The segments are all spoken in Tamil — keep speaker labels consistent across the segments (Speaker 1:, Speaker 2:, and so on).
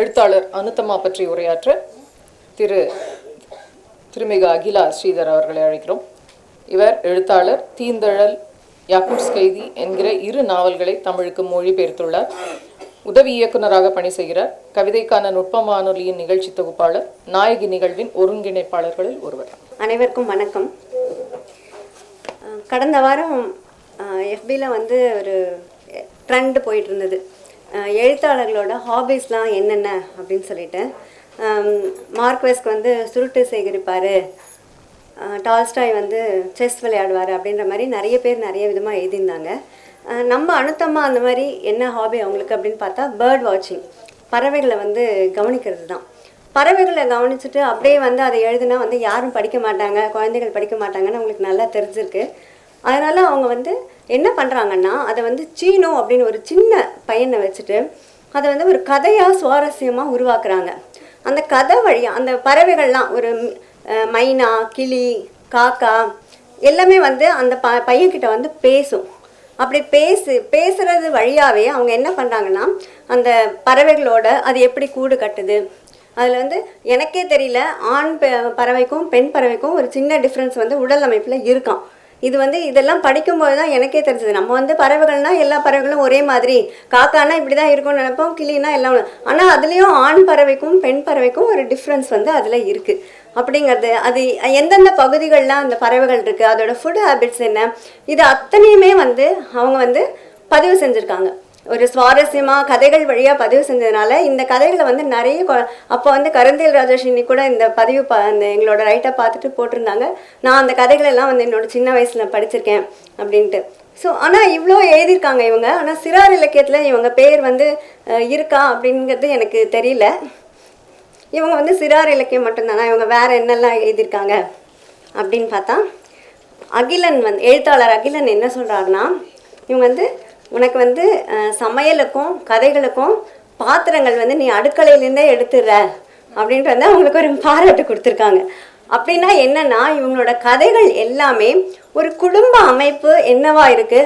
Speaker 1: எழுத்தாளர் அனுத்தமா பற்றி உரையாற்ற திரு திருமிகு அகிலா ஸ்ரீதர் அவர்களை அழைக்கிறோம். இவர் எழுத்தாளர் தீந்தழல் யாக்கூட்ஸ் கைதி என்கிற இரு நாவல்களை தமிழுக்கு மொழிபெயர்த்துள்ளார். உதவி இயக்குநராக பணி செய்கிறார் கவிதைக்கான நுட்ப வானொலியின் நிகழ்ச்சி தொகுப்பாளர் நாயகி நிகழ்வின் ஒருங்கிணைப்பாளர்களில் ஒருவர்.
Speaker 2: அனைவருக்கும் வணக்கம். கடந்த வாரம் எஃபியில் வந்து ஒரு ட்ரெண்ட் போயிட்டு இருந்தது. எழுத்தாளர்களோட ஹாபீஸ்லாம் என்னென்ன அப்படின்னு சொல்லிட்டு அஹ் வந்து சுருட்டு சேகரிப்பார் டால்ஸ்டாய் வந்து செஸ் விளையாடுவார் அப்படின்ற மாதிரி நிறைய பேர் நிறைய விதமாக எழுதியிருந்தாங்க. நம்ம அனுத்தமாக அந்த மாதிரி என்ன ஹாபி அவங்களுக்கு அப்படின்னு பார்த்தா பேர்ட் வாட்சிங் பறவைகளை வந்து கவனிக்கிறது தான். பறவைகளை கவனிச்சுட்டு அப்படியே வந்து அதை எழுதுனா வந்து யாரும் படிக்க மாட்டாங்க குழந்தைகள் படிக்க மாட்டாங்கன்னு அவங்களுக்கு நல்லா தெரிஞ்சிருக்கு. அதனால் அவங்க வந்து என்ன பண்ணுறாங்கன்னா அதை வந்து சீனோ அப்படின்னு ஒரு சின்ன பையனை வச்சுட்டு அதை வந்து ஒரு கதையாக சுவாரஸ்யமாக உருவாக்குறாங்க. அந்த கதை வழியாக அந்த பறவைகள்லாம் ஒரு மைனா கிளி காக்கா எல்லாமே வந்து அந்த ப பையன்கிட்ட வந்து பேசும். அப்படி பேசு பேசுறது வழியாகவே அவங்க என்ன பண்ணுறாங்கன்னா அந்த பறவைகளோட அது எப்படி கூடு கட்டுது? அதில் வந்து எனக்கே தெரியல ஆண் பறவைக்கும் பெண் பறவைக்கும் ஒரு சின்ன டிஃப்ரென்ஸ் வந்து உடல் அமைப்பில் இருக்கான் இது வந்து இதெல்லாம் படிக்கும்போது தான் எனக்கே தெரிஞ்சது. நம்ம வந்து பறவைகள்னா எல்லா பறவைகளும் ஒரே மாதிரி. காக்கானா இப்படி தான் இருக்கும்னு நினைப்போம் கிளினா எல்லாம் ஆனால் அதுலேயும் ஆண் பறவைக்கும் பெண் பறவைக்கும் ஒரு டிஃப்ரென்ஸ் வந்து அதில் இருக்குது அப்படிங்கிறது அது எந்தெந்த பகுதிகளில் அந்த பறவைகள் இருக்குது அதோட ஃபுட் ஹேபிட்ஸ் என்ன இது அத்தனையுமே வந்து அவங்க வந்து பதிவு செஞ்சுருக்காங்க. ஒரு சுவாரஸ்யமாக கதைகள் வழியாக பதிவு செஞ்சதுனால இந்த கதைகளை வந்து நிறைய கொ- அப்போ வந்து கருந்தேல் ராஜேஷினி கூட இந்த பதிவு பா அந்த எங்களோட ரைட்டை பார்த்துட்டு போட்டிருந்தாங்க. நான் அந்த கதைகளெல்லாம் வந்து என்னோட சின்ன வயசில் படிச்சிருக்கேன் அப்படின்ட்டு. ஸோ ஆனால் இவ்வளோ எழுதியிருக்காங்க இவங்க. ஆனால் சிறார் இலக்கியத்தில் இவங்க பேர் வந்து இருக்கா அப்படிங்கிறது எனக்கு தெரியல. இவங்க வந்து சிறார் இலக்கியம் மட்டும்தானா? இவங்க வேற என்னெல்லாம் எழுதியிருக்காங்க அப்படின்னு பார்த்தா அகிலன் வந்து எழுத்தாளர் அகிலன் என்ன சொல்கிறாருன்னா இவங்க வந்து உனக்கு வந்து சமையலுக்கும் கதைகளுக்கும் பாத்திரங்கள் வந்து நீ அடுக்கலையிலேருந்தே எடுத்துடுற அப்படின்ட்டு வந்து அவங்களுக்கு ஒரு பாராட்டு கொடுத்துருக்காங்க. அப்படின்னா என்னன்னா இவங்களோட கதைகள் எல்லாமே ஒரு குடும்ப அமைப்பு என்னவா இருக்கு?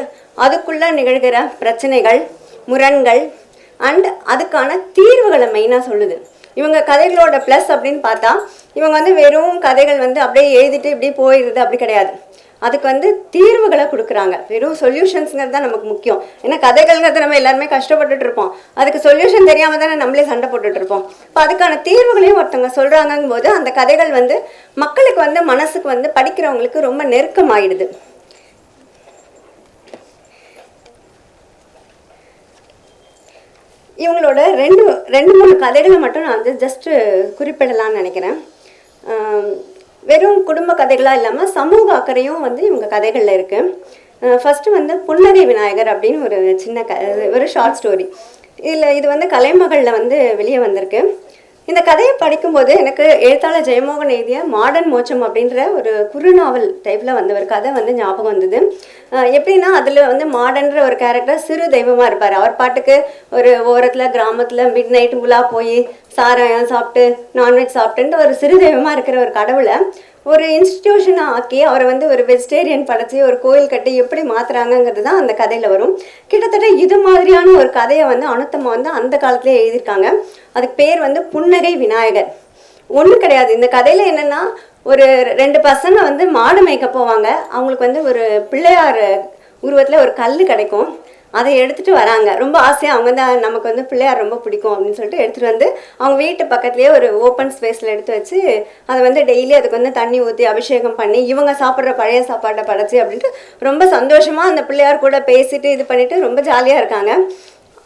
Speaker 2: அதுக்குள்ள நிகழ்கிற பிரச்சனைகள் முரண்கள் அண்ட் அதுக்கான தீர்வுகளை மெயினாக சொல்லுது. இவங்க கதைகளோட ப்ளஸ் அப்படின்னு பார்த்தா இவங்க வந்து வெறும் கதைகள் வந்து அப்படியே எழுதிட்டு இப்படியே போயிடுது அப்படி கிடையாது. அதுக்கு வந்து தீர்வுகளை கொடுக்குறாங்க. வெறும் சொல்யூஷன்ஸ்ங்கிறது தான் நமக்கு முக்கியம். ஏன்னா கதைகள்ங்கிறது நம்ம எல்லாருமே கஷ்டப்பட்டுட்டு இருப்போம். அதுக்கு சொல்யூஷன் தெரியாம தானே நம்மளே சண்டை போட்டுட்டு இருப்போம். இப்போ அதுக்கான தீர்வுகளையும் ஒருத்தவங்க சொல்கிறாங்கும் போது அந்த கதைகள் வந்து மக்களுக்கு வந்து மனசுக்கு வந்து படிக்கிறவங்களுக்கு ரொம்ப நெருக்கமாயிடுது. இவங்களோட ரெண்டு ரெண்டு மூணு கதைகளை மட்டும் நான் வந்து ஜஸ்ட்டு குறிப்பிடலாம்னு நினைக்கிறேன். வெறும் குடும்ப கதைகளாக இல்லாமல் சமூக அக்கறையும் வந்து இவங்க கதைகளில் இருக்குது ஃபஸ்ட்டு வந்து புன்னகை விநாயகர் அப்படின்னு ஒரு சின்ன க ஒரு ஷார்ட் ஸ்டோரி இதில் இது வந்து கலைமகளில் வந்து வெளியே வந்திருக்கு. இந்த கதையை படிக்கும்போது எனக்கு எழுத்தாளர் ஜெயமோகன் எழுதிய மாடர்ன் மோச்சம் அப்படின்ற ஒரு குறுநாவல் டைப்பில் வந்த ஒரு கதை வந்து ஞாபகம் வந்தது. எப்படின்னா அதில் வந்து மாடர்ன்ற ஒரு கேரக்டர் சிறு தெய்வமாக இருப்பார். அவர் பாட்டுக்கு ஒரு ஓரத்தில் கிராமத்தில் மிட் நைட் உலா போய் சாராயம் சாப்பிட்டு நான்வெஜ் சாப்பிட்டுன்ட்டு ஒரு சிறு தெய்வமாக இருக்கிற ஒரு கடவுளை ஒரு இன்ஸ்டிடியூஷனாக ஆக்கி அவரை வந்து ஒரு வெஜிடேரியன் படைச்சி ஒரு கோயில் கட்டி எப்படி மாற்றுறாங்கங்கிறது தான் அந்த கதையில் வரும். கிட்டத்தட்ட இது மாதிரியான ஒரு கதையை வந்து அனுத்தமா வந்து அந்த காலத்திலே எழுதியிருக்காங்க. அதுக்கு பேர் வந்து புன்னகை விநாயகர். ஒன்றும் கிடையாது. இந்த கதையில் என்னென்னா ஒரு ரெண்டு பசங்க வந்து மாடு மேய்க்க போவாங்க. அவங்களுக்கு வந்து ஒரு பிள்ளையார் உருவத்தில் ஒரு கல் கிடைக்கும். அதை எடுத்துட்டு வராங்க. ரொம்ப ஆசையாக அவங்க வந்து நமக்கு வந்து பிள்ளையார் ரொம்ப பிடிக்கும் அப்படின்னு சொல்லிட்டு எடுத்துட்டு வந்து அவங்க வீட்டு பக்கத்துலேயே ஒரு ஓப்பன் ஸ்பேஸில் எடுத்து வச்சு அதை வந்து டெய்லி அதுக்கு வந்து தண்ணி ஊற்றி அபிஷேகம் பண்ணி இவங்க சாப்பிட்ற பழைய சாப்பாட்டை படைச்சு அப்படின்ட்டு ரொம்ப சந்தோஷமாக அந்த பிள்ளையார் கூட பேசிட்டு இது பண்ணிட்டு ரொம்ப ஜாலியாக இருக்காங்க.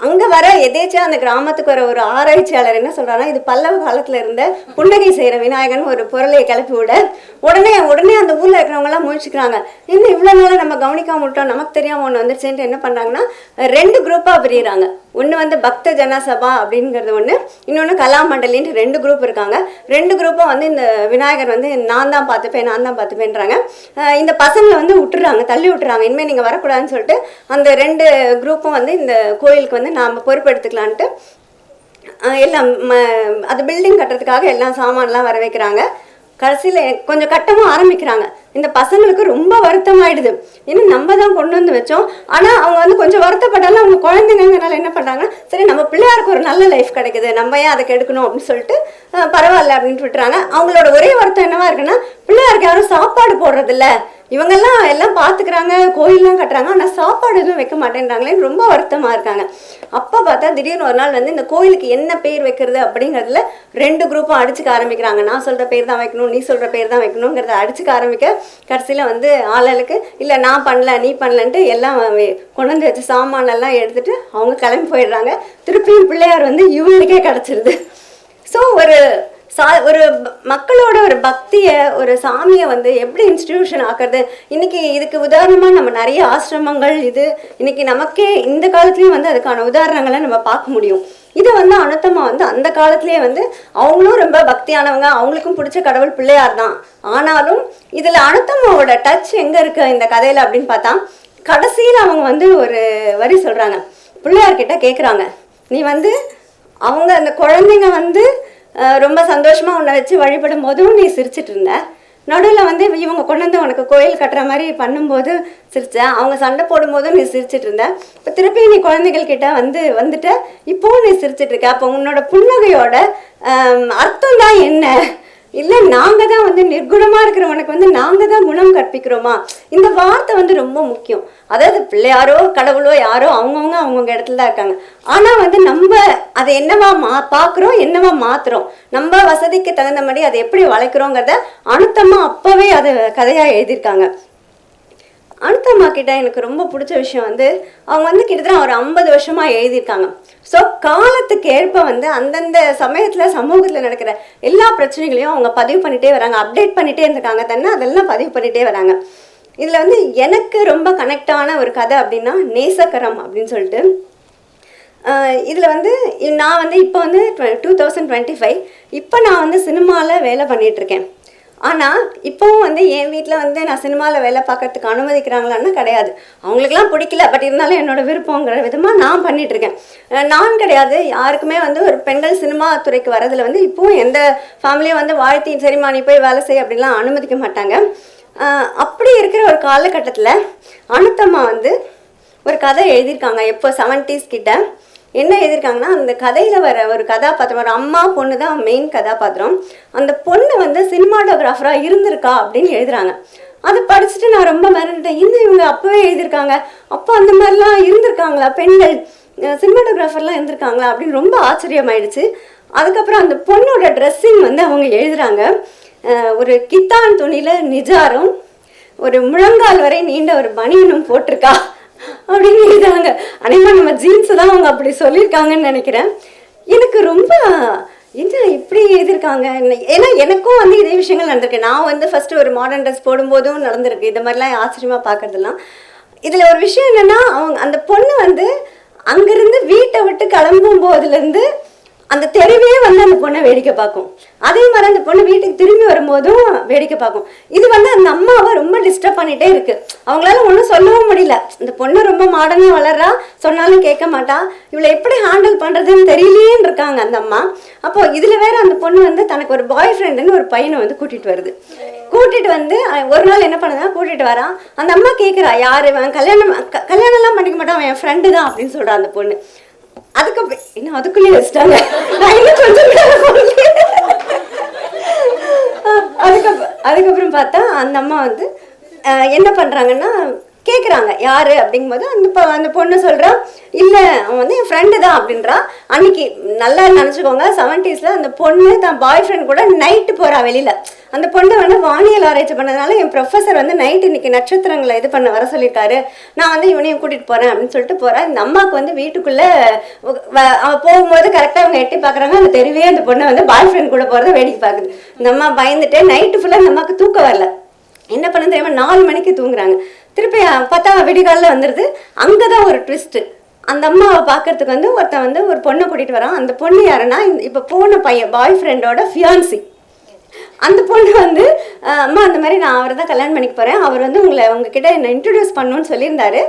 Speaker 2: அங்கே வர எதேச்சியா அந்த கிராமத்துக்கு வர ஒரு ஆராய்ச்சியாளர் என்ன சொல்றாருன்னா இது பல்லவ காலத்துல இருந்த புன்னகை செய்கிற விநாயகன் ஒரு பொருளையை கிளப்பி விட உடனே உடனே அந்த ஊர்ல இருக்கிறவங்களாம் முழிச்சுக்கிறாங்க. இன்னும் இவ்வளோ நாளாக நம்ம கவனிக்காம விட்டோம் நமக்கு தெரியாம ஒன்று வந்துருச்சுன்ட்டு என்ன பண்றாங்கன்னா ரெண்டு குரூப்பாக பிரியிறாங்க. ஒன்று வந்து பக்த ஜனசபா அப்படிங்கிறது ஒன்று இன்னொன்று கலாமண்டலின்ட்டு ரெண்டு குரூப் இருக்காங்க. ரெண்டு குரூப்பும் வந்து இந்த விநாயகர் வந்து நான் தான் பார்த்துப்பேன் நான் தான் பார்த்துப்பேன்றாங்க. இந்த பசங்களை வந்து விட்டுறாங்க தள்ளி விட்டுறாங்க இனிமேல் நீங்கள் வரக்கூடாதுன்னு சொல்லிட்டு அந்த ரெண்டு குரூப்பும் வந்து இந்த கோயிலுக்கு வந்து நாம் பொறுப்பெடுத்துக்கலான்ட்டு எல்லாம் ம- அது பில்டிங் கட்டுறதுக்காக எல்லாம் சாமான்லாம் வர வைக்கிறாங்க. கடைசியில் கொஞ்சம் கட்டமும் ஆரம்பிக்கிறாங்க. இந்த பசங்களுக்கு ரொம்ப வருத்தமாயிடுது. ஏன்னா நம்ம தான் கொண்டு வந்து வச்சோம். ஆனால் அவங்க வந்து கொஞ்சம் வருத்தப்பட்டாலும் அவங்க குழந்தைங்கனால என்ன பண்ணுறாங்கன்னா சரி நம்ம பிள்ளையாருக்கு ஒரு நல்ல லைஃப் கிடைக்குது. நம்ம ஏன் அதை கெடுக்கணும் அப்படின்னு சொல்லிட்டு பரவாயில்ல அப்படின்ட்டு விட்டுறாங்க. அவங்களோட ஒரே வருத்தம் என்னவா இருக்குன்னா பிள்ளையாருக்கு யாரும் சாப்பாடு போடுறதில்ல. இவங்கெல்லாம் எல்லாம் பார்த்துக்கிறாங்க கோயிலெல்லாம் கட்டுறாங்க. ஆனால் சாப்பாடு எதுவும் வைக்க மாட்டேன்றாங்களேன்னு ரொம்ப வருத்தமாக இருக்காங்க. அப்போ பார்த்தா திடீர்னு ஒரு நாள் வந்து இந்த கோயிலுக்கு என்ன பேர் வைக்கிறது அப்படிங்கிறதுல ரெண்டு குரூப்பும் அடிச்சுக்க ஆரம்பிக்கிறாங்க. நான் சொல்கிற பேர் தான் வைக்கணும் நீ சொல்கிற பேர் தான் வைக்கணுங்கிறத அடிச்சுக்க ஆரம்பிக்க கடைசியில் வந்து ஆளுக்கு இல்லை நான் பண்ணல நீ பண்ணலன்ட்டு எல்லாம் கொண்டு வச்ச சாமானெல்லாம் எடுத்துட்டு அவங்க கிளம்பி போயிடுறாங்க. திருப்பியும் பிள்ளையார் வந்து இவங்களுக்கே கிடச்சிருது. ஸோ ஒரு சா ஒரு மக்களோட ஒரு பக்தியை ஒரு சாமியை வந்து எப்படி இன்ஸ்டிடியூஷன் ஆக்குறது? இன்னைக்கு இதுக்கு உதாரணமாக நம்ம நிறைய ஆசிரமங்கள் இது. இன்னைக்கு நமக்கே இந்த காலத்துலேயும் வந்து அதுக்கான உதாரணங்களை நம்ம பார்க்க முடியும். இது வந்து அனுத்தமா வந்து அந்த காலத்திலே வந்து அவங்களும் ரொம்ப பக்தியானவங்க அவங்களுக்கும் பிடிச்ச கடவுள் பிள்ளையார் தான் ஆனாலும் இதில் அனுத்தமாவோட டச் எங்கே இருக்கு இந்த கதையில் அப்படின்னு பார்த்தா கடைசியில் அவங்க வந்து ஒரு வரி சொல்கிறாங்க பிள்ளையார்கிட்ட கேட்குறாங்க நீ வந்து அவங்க அந்த குழந்தைங்க வந்து ரொம்ப சந்தோஷமாக உன்னை வச்சு வழிபடும் போதும் நீ சிரிச்சிட்டு இருந்த. நடுவில் வந்து இவங்க கொண்டு வந்து உனக்கு கோயில் கட்டுற மாதிரி பண்ணும்போது சிரித்தேன் அவங்க சண்டை போடும்போதும் நீ சிரிச்சிட்டு இருந்த. இப்போ திருப்பி நீ குழந்தைகள் கிட்ட வந்து வந்துட்ட இப்போவும் நீ சிரிச்சிட்டு இருக்க. அப்போ உன்னோட புன்னகையோட அர்த்தம் தான் என்ன? இல்லை நாங்கள் தான் வந்து நிர்குணமாக இருக்கிறவனுக்கு வந்து நாங்கள் தான் குணம் கற்பிக்கிறோமா? இந்த வார்த்தை வந்து ரொம்ப முக்கியம். அதாவது பிள்ளையாரோ கடவுளோ யாரோ அவங்கவுங்க அவங்கவுங்க இடத்துல தான் இருக்காங்க. ஆனால் வந்து நம்ம அதை என்னவா மா பார்க்குறோம் என்னவா மாத்துறோம்? நம்ம வசதிக்கு தகுந்த மாதிரி அதை எப்படி வளைக்கிறோங்கிறத அனுத்தமாக அப்போவே அதை கதையாக எழுதியிருக்காங்க. அனுத்தம்மா கிட்ட எனக்கு ரொம்ப பிடிச்ச விஷயம் வந்து அவங்க வந்து கிட்டத்தட்ட ஒரு ஐம்பது வருஷமா எழுதியிருக்காங்க. ஸோ காலத்துக்கு ஏற்ப வந்து அந்தந்த சமயத்தில் சமூகத்தில் நடக்கிற எல்லா பிரச்சனைகளையும் அவங்க பதிவு பண்ணிட்டே வராங்க. அப்டேட் பண்ணிட்டே இருந்திருக்காங்க. தானே அதெல்லாம் பதிவு பண்ணிட்டே வராங்க. இதில் வந்து எனக்கு ரொம்ப கனெக்டான ஒரு கதை அப்படின்னா நேசக்கரம் அப்படின்னு சொல்லிட்டு. இதில் வந்து நான் வந்து இப்போ வந்து டூ தௌசண்ட் டுவெண்ட்டி ஃபைவ் இப்போ நான் வந்து சினிமாவில் வேலை பண்ணிகிட்ருக்கேன் இருக்கேன். ஆனால் இப்போவும் வந்து என் வீட்டில் வந்து நான் சினிமாவில் வேலை பார்க்கறதுக்கு அனுமதிக்கிறாங்களான்னா கிடையாது. அவங்களுக்குலாம் பிடிக்கல. பட் இருந்தாலும் என்னோட விருப்பங்கிற விதமாக நான் பண்ணிகிட்ருக்கேன் நான் கிடையாது. யாருக்குமே வந்து ஒரு பெண்கள் சினிமா துறைக்கு வரதில் வந்து இப்போவும் எந்த ஃபேமிலியும் வந்து வாழ்த்தி சரிம்மா நீ போய் வேலை செய் அப்படிலாம் அனுமதிக்க மாட்டாங்க. அப்படி இருக்கிற ஒரு காலகட்டத்தில் அனுத்தம்மா வந்து ஒரு கதை எழுதியிருக்காங்க. எப்போ செவன்டீஸ் கிட்ட. என்ன எழுதியிருக்காங்கன்னா அந்த கதையில் வர ஒரு கதாபாத்திரம் ஒரு அம்மா பொண்ணு தான் மெயின் கதாபாத்திரம். அந்த பொண்ணு வந்து சினிமாட்டோகிராஃபராக இருந்திருக்கா அப்படின்னு எழுதுறாங்க. அதை படிச்சுட்டு நான் ரொம்ப மிரண்டுட்டேன். இன்னும் இவங்க அப்போவே எழுதியிருக்காங்க? அப்போ அந்த மாதிரிலாம் இருந்திருக்காங்களா? பெண்கள் சினிமாட்டோகிராஃபர்லாம் இருந்திருக்காங்களா? அப்படின்னு ரொம்ப ஆச்சரியமாயிடுச்சு. அதுக்கப்புறம் அந்த பொண்ணோட ட்ரெஸ்ஸிங் வந்து அவங்க எழுதுறாங்க. ஒரு கித்தான் துணியில் நிஜாரும் ஒரு முழங்கால் வரை நீண்ட ஒரு பனியனும் போட்டிருக்கா. அப்படின்னு எழுதுறாங்க. அனைவரும் நம்ம ஜீன்ஸ் தான் அவங்க அப்படி சொல்லியிருக்காங்கன்னு நினைக்கிறேன். எனக்கு ரொம்ப என்ன இப்படி எழுதியிருக்காங்க? ஏன்னா எனக்கும் வந்து இதே விஷயங்கள் நடந்திருக்கு. நான் வந்து ஃபர்ஸ்ட் ஒரு மாடர்ன் ட்ரெஸ் போடும்போதும் நடந்திருக்கு. இந்த மாதிரிலாம் ஆச்சரியமா பார்க்கறதெல்லாம். இதில் ஒரு விஷயம் என்னென்னா அவங்க அந்த பொண்ணு வந்து அங்கேருந்து வீட்டை விட்டு கிளம்பும் போதுலேருந்து அந்த தெருவே வந்து அந்த பொண்ணை வேடிக்கை பார்க்கும். அதே மாதிரி அந்த பொண்ணு வீட்டுக்கு திரும்பி வரும்போதும் வேடிக்கை பார்க்கும். இது வந்து அந்த அம்மாவை ரொம்ப டிஸ்டர்ப் பண்ணிட்டே இருக்கு. அவங்களால ஒன்றும் சொல்லவும் முடியல. இந்த பொண்ணு ரொம்ப மாடர்னாக வளர்றா. சொன்னாலும் கேட்க மாட்டா. இவளை எப்படி ஹேண்டில் பண்ணுறதுன்னு தெரியலையேன்னு இருக்காங்க அந்த அம்மா. அப்போ இதில் வேற அந்த பொண்ணு வந்து தனக்கு ஒரு பாய் ஃப்ரெண்டுன்னு ஒரு பையனை வந்து கூட்டிகிட்டு வருது. கூட்டிட்டு வந்து ஒரு நாள் என்ன பண்ணுதா கூட்டிட்டு வரான் அந்த அம்மா கேட்குறா யாரு? கல்யாணம் க- கல்யாணம்லாம் பண்ணிக்க மாட்டான். என் ஃப்ரெண்டு தான். அப்படின்னு சொல்கிறான் அந்த பொண்ணு. அதுக்கப்புறம் இன்னும் அதுக்குள்ளேயே வச்சுட்டாங்க. நான் இன்னும் கொஞ்சம் அதுக்கப்புறம் அதுக்கப்புறம் பார்த்தா அந்த அம்மா வந்து என்ன பண்ணுறாங்கன்னா கேட்குறாங்க யாரு? அப்படிங்கும்போது அந்த பொ- அந்த பொண்ணு சொல்கிறா இல்லை அவன் வந்து என் ஃப்ரெண்டு தான் அப்படின்றா. அன்னைக்கு நல்லா நினச்சிக்கோங்க செவன்டீஸில் அந்த பொண்ணு தான் பாய் ஃப்ரெண்ட் கூட நைட்டு போகிறா வெளியில். அந்த பொண்ணை வந்து வானியல் ஆராய்ச்சி பண்ணதுனால என் ப்ரொஃபஸர் வந்து நைட் இன்னைக்கு நட்சத்திரங்களை இது பண்ண வர சொல்லியிருக்காரு. நான் வந்து இவனையும் கூட்டிகிட்டு போகிறேன் அப்படின்னு சொல்லிட்டு போகிறேன் இந்த அம்மாவுக்கு வந்து வீட்டுக்குள்ளே போகும்போது கரெக்டாக அவங்க எட்டி பார்க்குறாங்க அந்த தெருவே அந்த பொண்ணை வந்து பாய் ஃப்ரெண்ட் கூட போகிறத வேடிக்கை பார்க்குது இந்த அம்மா பயந்துட்டு நைட்டு ஃபுல்லாக இந்த அம்மாவுக்கு தூக்கம் வரல. என்ன பண்ண தெரியாமல் நாலு மணிக்கு தூங்குறாங்க. திருப்பி பார்த்தா விடிகாலில் வந்துடுது அங்கே தான் ஒரு ட்விஸ்ட்டு அந்த அம்மாவை பார்க்கறதுக்கு வந்து ஒருத்தன் வந்து ஒரு பொண்ணை கூட்டிகிட்டு வரான். அந்த பொண்ணு யாருன்னா இப்போ போன பையன் பாய் ஃப்ரெண்டோட ஃபியான்சி அந்த பொண்ணு வந்து அம்மா அந்த மாதிரி நான் அவரை தான் கல்யாணம் பண்ணிக்க போகிறேன் அவர் வந்து உங்களை உங்ககிட்ட என்னை இன்ட்ரடியூஸ் பண்ணணும்னு சொல்லியிருந்தாரு.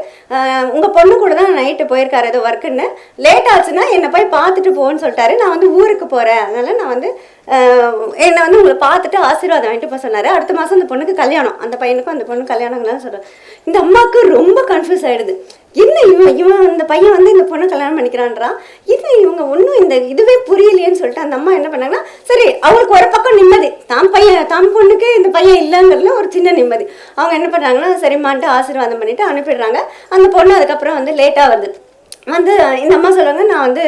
Speaker 2: உங்கள் பொண்ணு கூட தான் நைட்டு போயிருக்காரு ஏதோ ஒர்க்குன்னு லேட் ஆச்சுன்னா என்னை போய் பார்த்துட்டு போகணும்னு சொல்லிட்டாரு. நான் வந்து ஊருக்கு போகிறேன் அதனால் நான் வந்து என்னை வந்து உங்களை பார்த்துட்டு ஆசீர்வாதம் வாங்கிட்டு போக சொன்னார். அடுத்த மாதம் அந்த பொண்ணுக்கு கல்யாணம். அந்த பையனுக்கும் அந்த பொண்ணு கல்யாணம்லாம் சொல்கிறேன் இந்த அம்மாவுக்கு ரொம்ப கன்ஃபியூஸ் ஆகிடுது என்ன இவன் இவன் இந்த பையன் வந்து இந்த பொண்ணை கல்யாணம் பண்ணிக்கிறான்றான்? இது இவங்க ஒன்றும் இந்த இதுவே புரியலையேன்னு சொல்லிட்டு அந்த அம்மா என்ன பண்ணாங்கன்னா சரி அவளுக்கு ஒரு பக்கம் நிம்மதி. தான் பையன் தான் பொண்ணுக்கு இந்த பையன் இல்லைங்கிறதுல ஒரு சின்ன நிம்மதி. அவங்க என்ன பண்ணுறாங்கன்னா சரிம்மான்ட்டு ஆசீர்வாதம் பண்ணிவிட்டு அனுப்பிடுறாங்க. அந்த பொண்ணு அதுக்கப்புறம் வந்து லேட்டாக வருது. வந்து இந்த அம்மா சொல்கிறாங்க நான் வந்து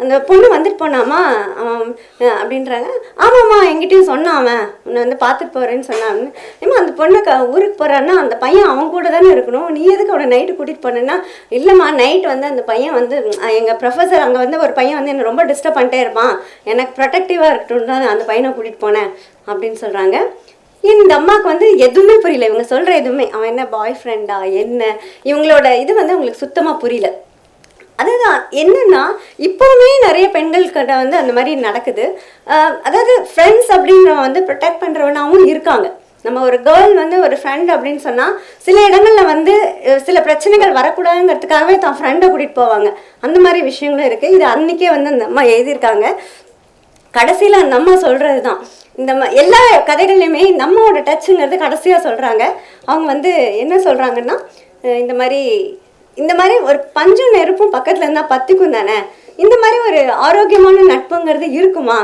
Speaker 2: அந்த பொண்ணு வந்துட்டு போனாமா அவன் அப்படின்றாங்க. ஆமாம்மா எங்கிட்டையும் சொன்னான் அவன். உன்னை வந்து பார்த்துட்டு போகிறேன்னு சொன்னான். ஏமா அந்த பொண்ணு க ஊருக்கு போகிறான்னா அந்த பையன் அவன் கூட தானே இருக்கணும். நீ எதுக்கு அவனை நைட்டு கூட்டிகிட்டு போனேன்னா? இல்லைம்மா நைட் வந்து அந்த பையன் வந்து எங்கள் ப்ரொஃபஸர் அங்கே வந்து ஒரு பையன் வந்து என்னை ரொம்ப டிஸ்டர்ப் பண்ணிட்டே இருப்பான். எனக்கு ப்ரொடக்டிவாக இருக்கட்டும் தான் அந்த பையனை கூட்டிகிட்டு போனேன் அப்படின்னு சொல்கிறாங்க இந்த அம்மாவுக்கு வந்து எதுவுமே புரியல. இவங்க சொல்கிற எதுவுமே. அவன் என்ன பாய் ஃப்ரெண்டா என்ன? இவங்களோட இது வந்து அவங்களுக்கு சுத்தமாக புரியல. அதுதான். என்னன்னா இப்போவுமே நிறைய பெண்கள்கிட்ட வந்து அந்த மாதிரி நடக்குது. அதாவது ஃப்ரெண்ட்ஸ் அப்படின்னு வந்து ப்ரொடெக்ட் பண்ணுறவனாவும் இருக்காங்க. நம்ம ஒரு கேர்ள் வந்து ஒரு ஃப்ரெண்ட் அப்படின்னு சொன்னால் சில இடங்களில் வந்து சில பிரச்சனைகள் வரக்கூடாதுங்கிறதுக்காகவே தான் ஃப்ரெண்டை கூட்டிகிட்டு போவாங்க. அந்த மாதிரி விஷயங்களும் இருக்குது இது அன்னைக்கே வந்து அந்த அம்மா எழுதியிருக்காங்க. கடைசியில் அந்த அம்மா சொல்கிறது தான் இந்த எல்லா கதைகள்லையுமே இந்த அம்மாவோட டச்சுங்கிறது கடைசியாக சொல்கிறாங்க அவங்க வந்து என்ன சொல்கிறாங்கன்னா இந்த மாதிரி இந்த மாதிரி ஒரு பஞ்சும் நெருப்பும் பக்கத்தில் இருந்தால் பத்துக்கும் தானே? இந்த மாதிரி ஒரு ஆரோக்கியமான நட்புங்கிறது இருக்குமா?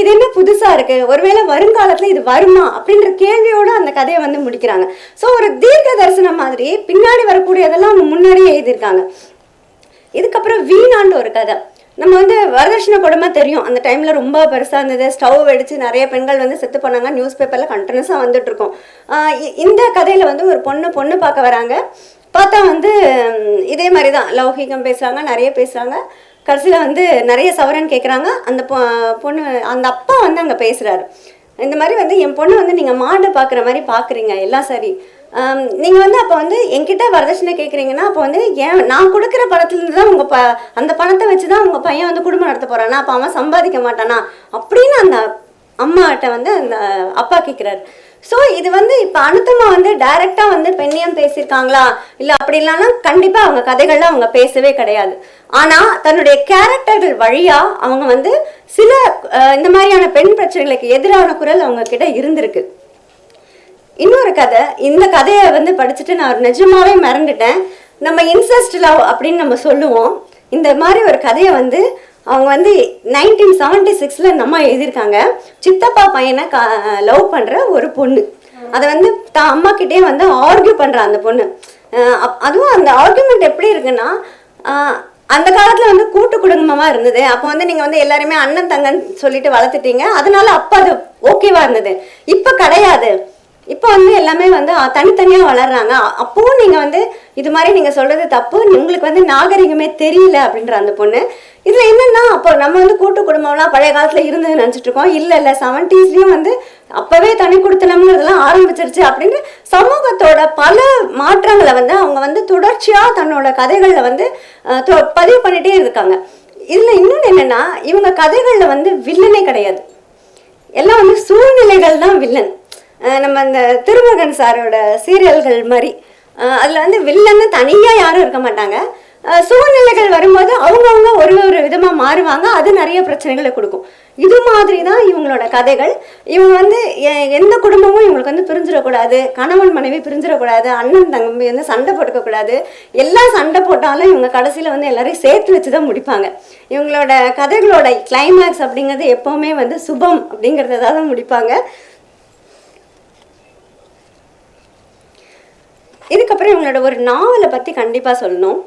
Speaker 2: இது என்ன புதுசாக இருக்குது ஒருவேளை வருங்காலத்தில் இது வருமா? அப்படின்ற கேள்வியோடு அந்த கதையை வந்து முடிக்கிறாங்க. ஸோ ஒரு தீர்க்க தரிசனம் மாதிரி பின்னாடி வரக்கூடியதெல்லாம் அவங்க முன்னாடியே எழுதியிருக்காங்க. இதுக்கப்புறம் வீணாண்டு ஒரு கதை. நம்ம வந்து வரதட்சணை கொடுமை தெரியும். அந்த டைமில் ரொம்ப பெருசாக இருந்தது. ஸ்டவ் வெடிச்சு நிறைய பெண்கள் வந்து செத்து போனாங்க. நியூஸ் பேப்பரில் கண்டினியூஸாக வந்துட்டு இருக்கோம். இந்த கதையில் வந்து ஒரு பொண்ணு பொண்ணு பார்க்க வராங்க. பார்த்தா வந்து இதே மாதிரி தான் லௌகிகம் பேசுகிறாங்க நிறைய பேசுகிறாங்க கடைசியில் வந்து நிறைய சவரன் கேட்குறாங்க அந்த பொ- பொண்ணு அந்த அப்பா வந்து அங்கே பேசுகிறாரு இந்த மாதிரி வந்து என் பொண்ணு வந்து நீங்கள் மாடு பார்க்குற மாதிரி பார்க்குறீங்க எல்லாம் சரி. நீங்கள் வந்து அப்போ வந்து என்கிட்ட வரதட்சணை கேட்குறீங்கன்னா அப்போ வந்து ஏன் நான் கொடுக்குற பணத்துலேருந்து தான் உங்கள் ப அந்த பணத்தை வச்சு தான் உங்கள் பையன் வந்து குடும்பம் நடத்த போகிறானா அப்போ அவன் சம்பாதிக்க மாட்டானா? அப்படின்னு அந்த அம்மாட்ட வந்து அந்த அப்பா கேட்குறாரு ஸோ இது வந்து இப்போ அனுத்தமா வந்து டைரெக்டாக வந்து பெண்ணியம் பேசியிருக்காங்களா? இல்லை அப்படி இல்லைன்னா கண்டிப்பாக அவங்க கதைகள்லாம் அவங்க பேசவே கிடையாது. ஆனால் தன்னுடைய கேரக்டர்கள் வழியாக அவங்க வந்து சில இந்த மாதிரியான பெண் பிரச்சனைகளுக்கு எதிரான குரல் அவங்க கிட்ட இருந்திருக்கு. இன்னொரு கதை இந்த கதையை வந்து படிச்சுட்டு நான் ஒரு நிஜமாவே மறந்துட்டேன். நம்ம இன்செஸ்ட் லவ் அப்படின்னு நம்ம சொல்லுவோம். இந்த மாதிரி ஒரு கதையை வந்து அவங்க வந்து நைன்டீன் செவன்டி சிக்ஸில் நம்ம எழுதியிருக்காங்க. சித்தப்பா பையனை க லவ் பண்ணுற ஒரு பொண்ணு. அதை வந்து தான் அம்மா கிட்டே வந்து ஆர்கியூ பண்ணுற அந்த பொண்ணு. அப்- அதுவும் அந்த ஆர்கியூமெண்ட் எப்படி இருக்குன்னா அந்த காலத்தில் வந்து கூட்டு குடும்பமாக இருந்தது. அப்போ வந்து நீங்கள் வந்து எல்லாருமே அண்ணன் தங்கன்னு சொல்லிட்டு வளர்த்துட்டீங்க. அதனால அப்போ அது ஓகேவா இருந்தது. இப்போ கிடையாது. இப்போ வந்து எல்லாமே வந்து தனித்தனியாக தனித்தனியா வளர்றாங்க. அப்பவும் நீங்க வந்து இது மாதிரி நீங்க சொல்றது தப்பு. உங்களுக்கு வந்து நாகரிகமே தெரியல அப்படின்ற அந்த பொண்ணு. இதுல என்னன்னா அப்போ நம்ம வந்து கூட்டு குடும்பம்லாம் பழைய காலத்துல இருந்து நினைச்சிட்டு இருக்கோம். இல்ல இல்ல செவன்டிஸ்லயும் வந்து அப்பவே தனி கொடுத்தனம்ங்கிறதுலாம் ஆரம்பிச்சிருச்சு அப்படின்னு சமூகத்தோட பல மாற்றங்களை வந்து அவங்க வந்து தொடர்ச்சியா தன்னோட கதைகள்ல வந்து தொ- பதிவு பண்ணிட்டே இருக்காங்க. இதுல இன்னொன்னு என்னன்னா இவங்க கதைகள்ல வந்து வில்லனே கிடையாது. எல்லாம் வந்து சூழ்நிலைகள் தான் வில்லன் நம்ம அந்த திருமகன் சாரோட சீரியல்கள் மாதிரி. அதில் வந்து வில்லன்னு தனியாக யாரும் இருக்க மாட்டாங்க. சூழ்நிலைகள் வரும்போது அவங்கவுங்க ஒரு ஒரு விதமாக மாறுவாங்க. அது நிறைய பிரச்சனைகளை கொடுக்கும். இது மாதிரி தான் இவங்களோட கதைகள். இவங்க வந்து எ- எந்த குடும்பமும் இவங்களுக்கு வந்து பிரிஞ்சிடக்கூடாது. கணவன் மனைவி பிரிஞ்சிடக்கூடாது. அண்ணன் தங்கம்பி வந்து சண்டை போட்டுக்கக்கூடாது. எல்லா சண்டை போட்டாலும் இவங்க கடைசியில் வந்து எல்லாரையும் சேர்த்து வச்சு தான் முடிப்பாங்க. இவங்களோட கதைகளோட கிளைமேக்ஸ் அப்படிங்கிறது எப்போவுமே வந்து சுபம் அப்படிங்கிறத தான் முடிப்பாங்க. இதுக்கப்புறம் இவங்களோட ஒரு நாவலை பற்றி கண்டிப்பாக சொல்லணும்.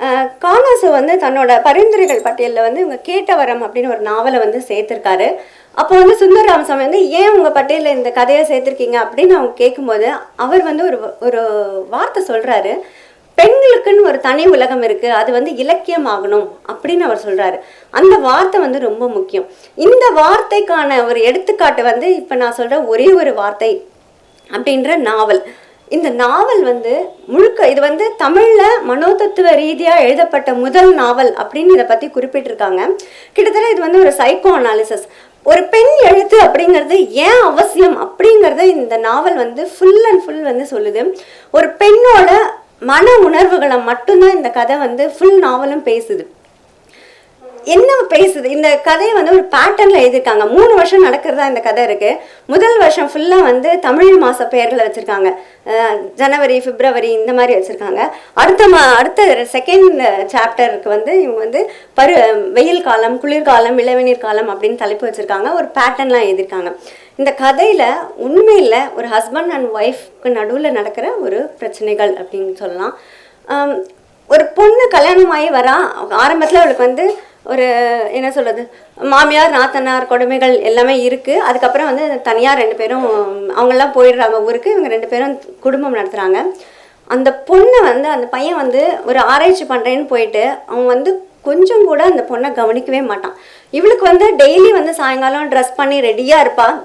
Speaker 2: அஹ் கானாசு வந்து தன்னோட பரிந்துரைகள் பட்டியலில் வந்து இவங்க கேட்டவரம் அப்படின்னு ஒரு நாவலை வந்து சேர்த்துருக்காரு. அப்போ வந்து சுந்தர் ராமசாமி வந்து ஏன் உங்கள் பட்டியலில் இந்த கதையை சேர்த்துருக்கீங்க? அப்படின்னு அவங்க கேட்கும்போது அவர் வந்து ஒரு ஒரு வார்த்தை சொல்கிறாரு பெண்களுக்குன்னு ஒரு தனி உலகம் இருக்கு. அது வந்து இலக்கியமாகணும். அப்படின்னு அவர் சொல்றாரு. அந்த வார்த்தை வந்து ரொம்ப முக்கியம். இந்த வார்த்தைக்கான ஒரு எடுத்துக்காட்டு வந்து இப்போ நான் சொல்ற ஒரே ஒரு வார்த்தை அப்படின்ற நாவல். இந்த நாவல் வந்து முழுக்க இது வந்து தமிழில் மனோதத்துவ ரீதியாக எழுதப்பட்ட முதல் நாவல் அப்படின்னு இதை பற்றி குறிப்பிட்டிருக்காங்க. கிட்டத்தட்ட இது வந்து ஒரு சைக்கோ அனாலிசிஸ் ஒரு பெண் எழுத்து அப்படிங்கிறது ஏன் அவசியம் அப்படிங்கிறத இந்த நாவல் வந்து ஃபுல் அண்ட் ஃபுல் வந்து சொல்லுது. ஒரு பெண்ணோட மன உணர்வுகளை மட்டும்தான் இந்த கதை வந்து ஃபுல் நாவலும் பேசுது. என்ன பேசுது? இந்த கதையை வந்து ஒரு பேட்டர்னில் எழுதியிருக்காங்க. மூணு வருஷம் நடக்கிறதா இந்த கதை இருக்கு. முதல் வருஷம் ஃபுல்லாக வந்து தமிழ் மாத பெயரில் வச்சுருக்காங்க. ஜனவரி பிப்ரவரி இந்த மாதிரி வச்சுருக்காங்க. அடுத்த மா அடுத்த செகண்ட் சாப்டருக்கு வந்து இவங்க வந்து பரு வெயில் காலம் குளிர்காலம் இளவநீர் காலம் அப்படின்னு தலைப்பு வச்சுருக்காங்க. ஒரு பேட்டர்ன்லாம் எழுதியிருக்காங்க. இந்த கதையில் உண்மையில் ஒரு ஹஸ்பண்ட் அண்ட் ஒய்ஃப்க்கு நடுவில் நடக்கிற ஒரு பிரச்சனைகள் அப்படின்னு சொல்லலாம். ஒரு பொண்ணு கல்யாணமாகி வரா ஆரம்பத்தில் அவளுக்கு வந்து ஒரு என்ன சொல்கிறது மாமியார் நாத்தனார் கொடுமைகள் எல்லாமே இருக்குது அதுக்கப்புறம் வந்து தனியாக ரெண்டு பேரும் அவங்கெல்லாம் போயிடுறாங்க ஊருக்கு. இவங்க ரெண்டு பேரும் குடும்பம் நடத்துகிறாங்க அந்த பொண்ணை வந்து அந்த பையன் வந்து ஒரு ஆராய்ச்சி பண்ணுறேன்னு போயிட்டு அவன் வந்து கொஞ்சம் கூட அந்த பொண்ணை கவனிக்கவே மாட்டான். இவளுக்கு வந்து டெய்லி வந்து சாயங்காலம் ட்ரெஸ் பண்ணி ரெடியாக இருப்பாள்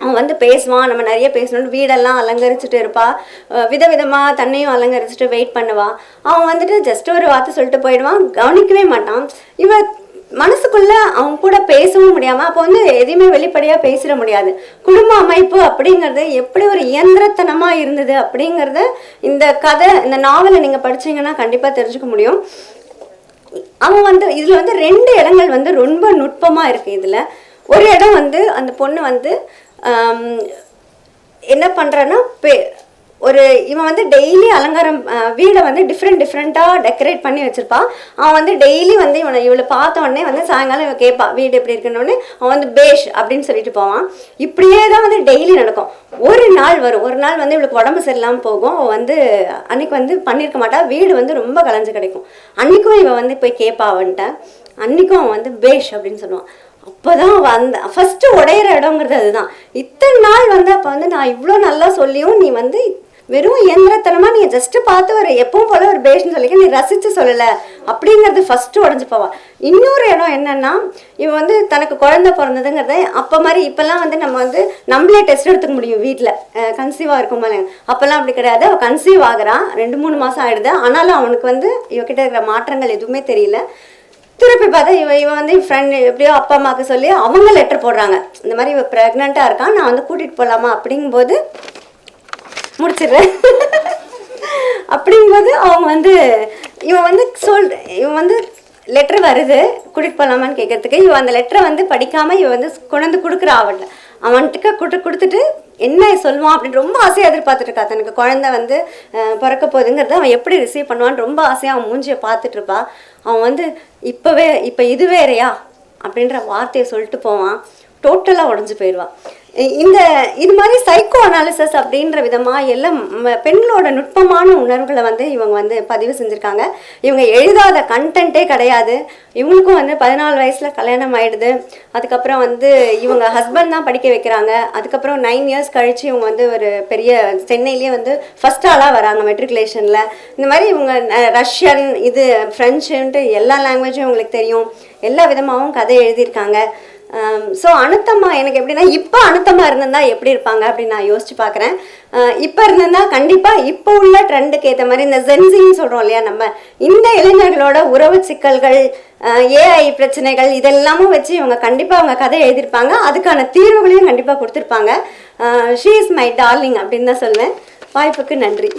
Speaker 2: அவன் வந்து பேசுவான் நம்ம நிறைய பேசணும்னு வீடெல்லாம் அலங்கரிச்சுட்டு இருப்பா. விதவிதமாக தன்னையும் அலங்கரிச்சுட்டு வெயிட் பண்ணுவாள் அவன் வந்துட்டு ஜஸ்ட் ஒரு வார்த்தை சொல்லிட்டு போயிடுவான். கவனிக்கவே மாட்டான். இவ மனசுக்குள்ள அவங்க கூட பேசவும் முடியாம அப்போ வந்து எதையுமே வெளிப்படையா பேசிட முடியாது. குடும்ப அமைப்பு அப்படிங்கிறது எப்படி ஒரு இயந்திரத்தனமா இருந்தது அப்படிங்கறத இந்த கதை இந்த நாவலை நீங்க படிச்சீங்கன்னா கண்டிப்பா தெரிஞ்சுக்க முடியும். அவன் வந்து இதுல வந்து ரெண்டு இடங்கள் வந்து ரொம்ப நுட்பமா இருக்கு இதுல. ஒரு இடம் வந்து அந்த பொண்ணு வந்து என்ன பண்ணுறேன்னா பே- ஒரு இவன் வந்து டெய்லி அலங்காரம் வீடை வந்து டிஃப்ரெண்ட் டிஃப்ரெண்ட்டாக டெக்கரேட் பண்ணி வச்சுருப்பான். அவன் வந்து டெய்லி வந்து இவனை இவளை பார்த்த உடனே வந்து சாயங்காலம் இவன் கேட்பான் வீடு எப்படி இருக்குன்னு. அவன் வந்து பேஷ் அப்படின்னு சொல்லிட்டு போவான். இப்படியே தான் வந்து டெய்லி நடக்கும். ஒரு நாள் வரும். ஒரு நாள் வந்து இவளுக்கு உடம்பு சரியில்லாமல் போகும். அவள் வந்து அன்னைக்கு வந்து பண்ணியிருக்க மாட்டா. வீடு வந்து ரொம்ப கலைஞ்சு கிடைக்கும். அன்றைக்கும் இவன் வந்து போய் கேட்பா அவன்கிட்ட. அன்றைக்கும் அவன் வந்து பேஷ் அப்படின்னு சொல்லுவான். அப்போதான் தான் அந்த ஃபர்ஸ்ட் உடையிற இடங்கிறது அதுதான். இத்தனை நாள் வந்து அப்போ வந்து நான் இவ்வளோ நல்லா சொல்லியும் நீ வந்து வெறும் இயந்திரத்தனமாக நீ ஜஸ்ட்டு பார்த்து ஒரு எப்பவும் போல ஒரு பேஷ்னு சொல்லிக்க நீ ரசிச்சு சொல்லலை. அப்படிங்கிறது ஃபஸ்ட்டு உடஞ்சு போவா. இன்னொரு இடம் என்னன்னா இவன் வந்து தனக்கு குழந்தை பிறந்ததுங்கிறத அப்போ மாதிரி இப்போல்லாம் வந்து நம்ம வந்து நம்மளே டெஸ்ட் எடுத்துக்க முடியும் வீட்டில் கன்சீவாக இருக்கும் போது அப்போல்லாம் அப்படி கிடையாது. அவள் கன்சீவ் ஆகுறான் ரெண்டு மூணு மாதம் ஆயிடுது. ஆனாலும் அவனுக்கு வந்து இவகிட்ட இருக்கிற மாற்றங்கள் எதுவுமே தெரியல. திருப்பி பார்த்தா இவன் இவன் வந்து ஃப்ரெண்ட் எப்படியோ அப்பா அம்மாவுக்கு சொல்லி அவங்க லெட்டர் போடுறாங்க. இந்த மாதிரி இவன் ப்ரெக்னெண்ட்டாக இருக்கான் நான் வந்து கூட்டிகிட்டு போகலாமா அப்படிங்கும்போது முடிச்சிடுறேன். அப்படிங்கும்போது அவங்க வந்து இவன் வந்து சொல் இவன் வந்து லெட்டர் வருது கூட்டிகிட்டு போகலாமான்னு கேட்கறதுக்கு இவன் அந்த லெட்டரை வந்து படிக்காமல் இவன் வந்து கொண்டாந்து கொடுக்குற அவன்கிட்ட அவன்கிட்ட கொடு கொடுத்துட்டு என்ன சொல்லுவான் அப்படின்னு ரொம்ப ஆசையாக எதிர்பார்த்துட்டு இருக்கா. தனக்கு குழந்தை வந்து பிறக்க போகுதுங்கிறத அவன் எப்படி ரிசீவ் பண்ணுவான்னு ரொம்ப ஆசையாக அவன் மூஞ்சியை பார்த்துட்டு இருப்பா. அவன் வந்து இப்போவே இப்போ இது வேறையா? அப்படின்ற வார்த்தையை சொல்லிட்டு போவான். டோட்டலாக உடஞ்சி போயிடுவான் இந்த இது மாதிரி சைக்கோ அனாலிசஸ் அப்படின்ற விதமாக எல்லாம் பெண்களோட நுட்பமான உணர்வுகளை வந்து இவங்க வந்து பதிவு செஞ்சுருக்காங்க. இவங்க எழுதாத கண்டென்ட்டே கிடையாது. இவங்களுக்கும் வந்து பதினாலு வயசில் கல்யாணம் ஆயிடுது. அதுக்கப்புறம் வந்து இவங்க ஹஸ்பண்ட் தான் படிக்க வைக்கிறாங்க. அதுக்கப்புறம் நைன் இயர்ஸ் கழித்து இவங்க வந்து ஒரு பெரிய சென்னையிலேயே வந்து ஃபஸ்ட் ஆளாக வராங்க மெட்ரிகுலேஷனில் இந்த மாதிரி இவங்க ரஷ்யன் இது ஃப்ரெஞ்சுன்ட்டு எல்லா லாங்குவேஜும் இவங்களுக்கு தெரியும். எல்லா விதமாகவும் கதை எழுதியிருக்காங்க. Um, ஸோ அனுத்தம்மா எனக்கு எப்படின்னா இப்போ அனுத்தமா இருந்திருந்தா எப்படி இருப்பாங்க அப்படின்னு நான் யோசிச்சு பார்க்குறேன் uh, இப்போ இருந்திருந்தா கண்டிப்பாக இப்போ உள்ள ட்ரெண்டுக்கு ஏற்ற மாதிரி இந்த ஜென்சின்னு சொல்கிறோம் இல்லையா நம்ம இந்த இளைஞர்களோட உறவு சிக்கல்கள் uh, ஏஐ பிரச்சனைகள் இதெல்லாமும் வச்சு இவங்க கண்டிப்பாக அவங்க கதை எழுதியிருப்பாங்க. அதுக்கான தீர்வுகளையும் கண்டிப்பாக கொடுத்துருப்பாங்க. She uh, is my darling அப்படின்னு தான் சொல்லுவேன். வாய்ப்புக்கு நன்றி.